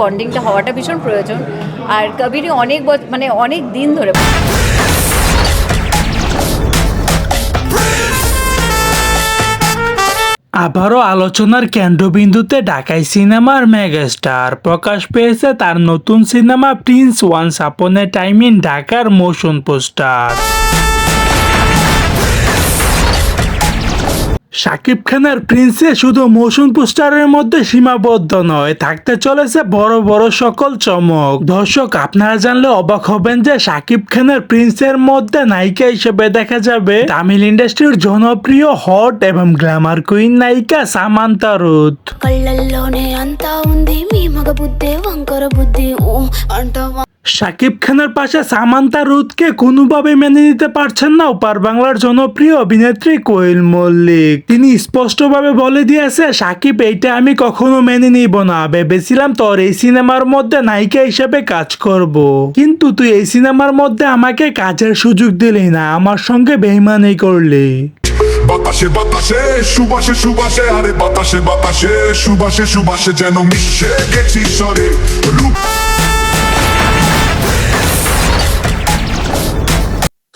বন্ডিংটা হওয়াটা ভীষণ প্রয়োজন। আর কবিরই অনেক মানে অনেক দিন ধরে আবারও আলোচনার কেন্দ্রবিন্দুতে ঢাকাই সিনেমার মেগাস্টার প্রকাশ পেয়েছে তার নতুন cinema Prince once upon a time in ঢাকার মোশন পোস্টার শাকিব খানের প্রিন্সে শুধু মৌসুম পোস্টারের মধ্যে সীমাবদ্ধ নয়, থাকতে চলেছে বড় বড় সকল চমক। দর্শক, আপনারা জানলে অবাক হবেন যে শাকিব খানের প্রিন্সের মধ্যে নায়িকা হিসেবে দেখা যাবে তামিল ইন্ডাস্ট্রির জনপ্রিয় হট এবং গ্ল্যামার কুইন নায়িকা সামান্তা রুথ শাকিব খানের পাশে সামান্তা রুদকে কোনোভাবে মেনে নিতে পারছেন না ওপার বাংলার জনপ্রিয় অভিনেত্রী কোয়েল মল্লিক। তিনি স্পষ্টভাবে বলে দিয়েছে শাকিব এইটা আমি কখনো মেনে নিব না। ভেবেছিলাম তোর এই সিনেমার মধ্যে নায়িকা হিসেবে কাজ করব। কিন্তু তুই এই সিনেমার মধ্যে আমাকে কাজের সুযোগ দিলি না। আমার সঙ্গে বেইমানি করলি। বাতাসে বাতাসে, সুবাসে সুবাসে, আরে বাতাসে বাতাসে, সুবাসে সুবাসে যেন মিশে গেছি সরে রূপ।